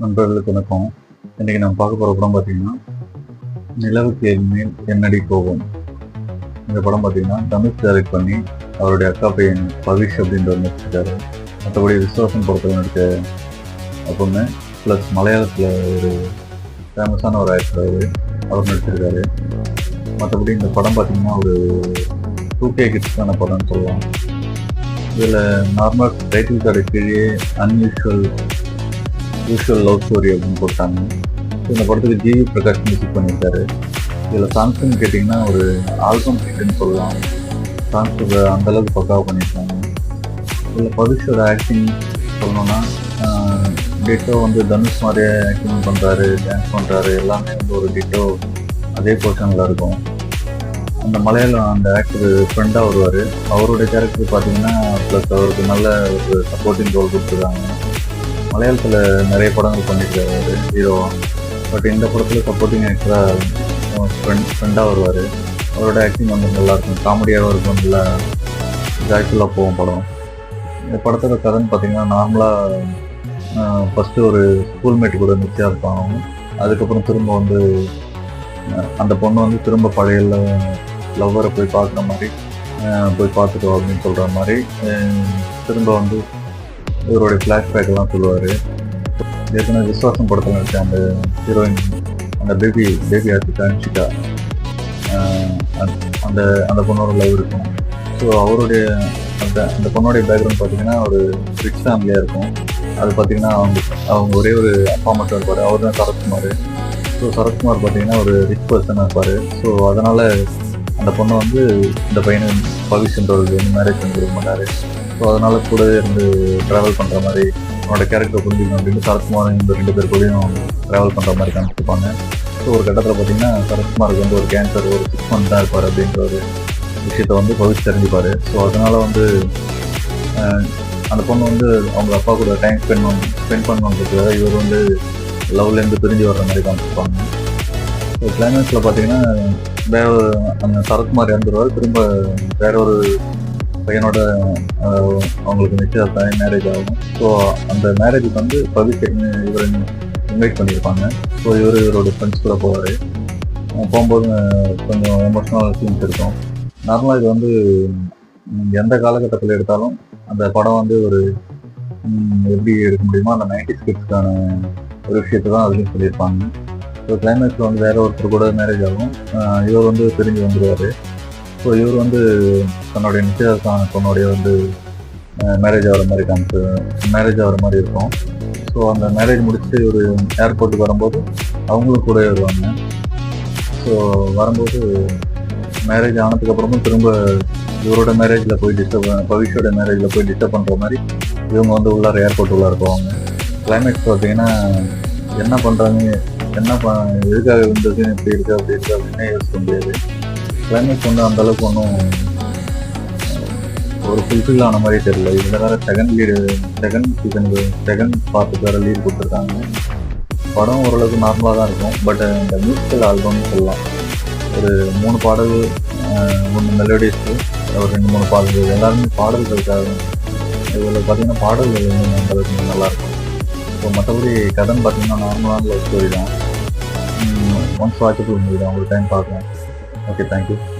நண்பர்களுக்கு வணக்கம். இன்னைக்கு நம்ம பார்க்க போகிற படம் பார்த்தீங்கன்னா நிலவுக்கு மேல் என்னடி போகும் இந்த படம் பார்த்தீங்கன்னா தமிழ் டேரக்ட் பண்ணி அவருடைய அக்கா பையன் பவிஷ் அப்படின்றவர் நடிச்சிருக்காரு. மற்றபடி விஸ்வாசம் படத்தில் நடித்த பொண்ணு ப்ளஸ் மலையாளத்தில் ஒரு ஃபேமஸான ஒரு ஆக்டர் அவர் அவர் நடிச்சிருக்காரு. மற்றபடி இந்த படம் பார்த்தீங்கன்னா ஒரு டூ கே கிட்ஸ்க்கான படம்னு சொல்லலாம். இதில் நார்மல் டைட்டில் கார்டு கீழே அன்யூஷுவல் யூஷுவல் லவ் ஸ்டோரி அப்படின்னு போட்டாங்க. இந்த படத்துக்கு ஜிவி பிரகாஷ் மியூசிக் பண்ணியிருக்காரு. இதில் சாங்ஸ்ன்னு கேட்டிங்கன்னா ஒரு ஆல்பம் ஹிட்னு சொல்லலாம். சாங்ஸ் அந்தளவுக்கு பக்காவாக பண்ணியிருக்காங்க. இதில் பவிஷோட ஆக்டிங் சொல்லணும்னா டிட்டோ வந்து தனுஷ் மாதிரியே ஆக்டிங் பண்ணுறாரு டான்ஸ் பண்ணுறாரு எல்லாமே வந்து ஒரு டிட்டோ அதே போர்ஷனில் இருக்கும். அந்த மலையாளம் அந்த ஆக்டர் ஃப்ரெண்டாக வருவார். அவருடைய கேரக்டர் பார்த்தீங்கன்னா ப்ளஸ் அவருக்கு நல்ல ஒரு சப்போர்ட்டிங் ரோல் கொடுத்துருக்காங்க. மலையாளத்தில் நிறைய படங்கள் பண்ணியிருக்காரு. ஹீரோ. பட் இந்த படத்தில் சப்போர்ட்டிங் ஆக்டராக ஃப்ரெண்ட் ஃப்ரெண்டாக வருவார். அவரோட ஆக்டிங் வந்து நல்லாயிருக்கும் காமெடியாகவும் இருக்கும். நல்லா ஜாய்ஃபுல்லாக போகும் படம். இந்த படத்தோட கதைன்னு பார்த்தீங்கன்னா நார்மலாக ஃபஸ்ட்டு ஒரு ஸ்கூல்மேட் கூட நிச்சயம் இருப்பான் அதுக்கப்புறம் திரும்ப வந்து அந்த பொண்ணு வந்து திரும்ப பழைய லவ்வரை போய் பார்க்குற மாதிரி போய் பார்த்துட்டோம் அப்படின்னு சொல்கிற மாதிரி திரும்ப வந்து இவருடைய ஃப்ளாஷ்பேக் எல்லாம் சொல்லுவார். ஏற்கனவே விஸ்வாசம் படத்தில் இருக்க அந்த ஹீரோயின் அந்த பேபி பேபி ஆர்டிஸ்ட் அன்ஷிகா அந்த- அந்த பொண்ணோட லவ் இருக்கும். ஸோ அவருடைய அந்த அந்த பொண்ணுடைய பேக்ரவுண்ட் பார்த்தீங்கன்னா ஒரு ரிச் ஃபேமிலியாக இருக்கும். அது பார்த்தீங்கன்னா அவங்க அவங்க ஒரே ஒரு அப்பா மட்டும் இருப்பார். அவர் தான் சரத்குமார். ஸோ சரத்குமார் பார்த்தீங்கன்னா ஒரு ரிச் பர்சனாக இருப்பார். ஸோ அதனால் அந்த பொண்ணை வந்து இந்த பையனை பவிஷ்ன்றவருக்கு வந்து மேரேஜ் பண்ணி கொடுக்க மாட்டார். ஸோ அதனால் கூடவே இருந்து ட்ராவல் பண்ணுற மாதிரி அவனோட கேரக்டர் புரிஞ்சுக்கணும் அப்படின்னு சரத்குமார் இந்த ரெண்டு பேர் கூடயும் ட்ராவல் பண்ணுற மாதிரி காமிச்சிருப்பாங்க. ஸோ ஒரு கட்டத்தில் பார்த்தீங்கன்னா சரத்குமாருக்கு வந்து ஒரு கேன்சர் ஒரு சிக்ஸ் மந்த் தான் இருப்பார் அப்படின்ற ஒரு விஷயத்த வந்து பகுதி தெரிஞ்சுப்பார். ஸோ அதனால் வந்து அந்த பொண்ணு வந்து அவங்க அப்பா கூட டைம் ஸ்பெண்ட் பண்ண ஸ்பெண்ட் பண்ணுறதுக்காக இவர் வந்து லவ்லேருந்து பிரிஞ்சு வர்ற மாதிரி காமிச்சிருப்பாங்க. ஸோ கிளைமேக்ஸில் பார்த்தீங்கன்னா வேற அந்த சரத்குமார் இறந்துருவார். திரும்ப வேற ஒரு பையனோட அவங்களுக்கு நிச்சயதார்த்தம் மேரேஜ் ஆகும். ஸோ அந்த மேரேஜுக்கு வந்து பவிஷ் இவரை இன்வைட் பண்ணியிருப்பாங்க. ஸோ இவர் இவரோட ஃப்ரெண்ட்ஸ் கூட போவார். போகும்போது கொஞ்சம் எமோஷ்னல் சீன்ஸ் இருக்கும். நார்மலாக இது வந்து எந்த காலகட்டத்தில் எடுத்தாலும் அந்த படம் வந்து ஒரு எப்படி எடுக்க முடியுமோ அந்த நைன்டி ஸ்கிட்ஸ்க்கான ஒரு விஷயத்தை தான் அதுலேயும் சொல்லியிருப்பாங்க. ஸோ கிளைமேக்ஸில் வந்து வேற ஒருத்தர் கூட மேரேஜ் ஆகும். இவர் வந்து பிரிஞ்சு வந்துடுவார் ஸோ இவர் வந்து தன்னுடைய நிச்சயதார்த்தம் பொண்ணுடைய வந்து மேரேஜ் ஆகிற மாதிரி காமிச்சு மேரேஜ் ஆகிற மாதிரி இருக்கும். ஸோ அந்த மேரேஜ் முடிச்சுட்டு இவர் ஏர்போர்ட்டுக்கு வரும்போது அவங்களும் கூட வருவாங்க. ஸோ வரும்போது மேரேஜ் ஆனதுக்கப்புறமும் திரும்ப இவரோட மேரேஜில் போய் டிஸ்டர்ப் பவிஷோட மேரேஜில் போய் டிஸ்டர்ப் பண்ணுற மாதிரி இவங்க வந்து உள்ளார ஏர்போர்ட் உள்ளார போவாங்க. கிளைமேக்ஸ் பார்த்தீங்கன்னா என்ன பண்ணுறாங்க என்ன ப எதுக்காக இருந்ததுன்னு இப்படி இருக்கு அப்படி இருக்கு அப்படின்னு யோசிக்க முடியாது. கிளைமேட் வந்து அந்தளவுக்கு ஒன்றும் ஒரு ஃபுல்ஃபில் ஆன மாதிரி தெரியல. இதில் வேறு செகண்ட் லீடு செகண்ட் சீசனுக்கு செகண்ட் பார்ட்டுக்கு வேறு லீடு கொடுத்துருக்காங்க. படம் ஓரளவுக்கு நார்மலாக தான் இருக்கும். பட் இந்த மியூசிக்கல் ஆல்பம்னு சொல்லலாம் ஒரு மூணு பாடல் மூணு மெலோடிஸ்க்கு ஒரு ரெண்டு மூணு பாடல்கள் எல்லாருமே பாடல்களுக்காக இதில் பார்த்தீங்கன்னா பாடல்கள் வந்து அந்த நல்லாயிருக்கும் இப்போ மற்றபடி கதைன்னு பார்த்தீங்கன்னா நார்மலான லவ் ஸ்டோரி தான். ஒன்ஸ் வாட்சபிள் மூவி தான். ஒரு டைம் பார்க்கலாம். Okay, thank you.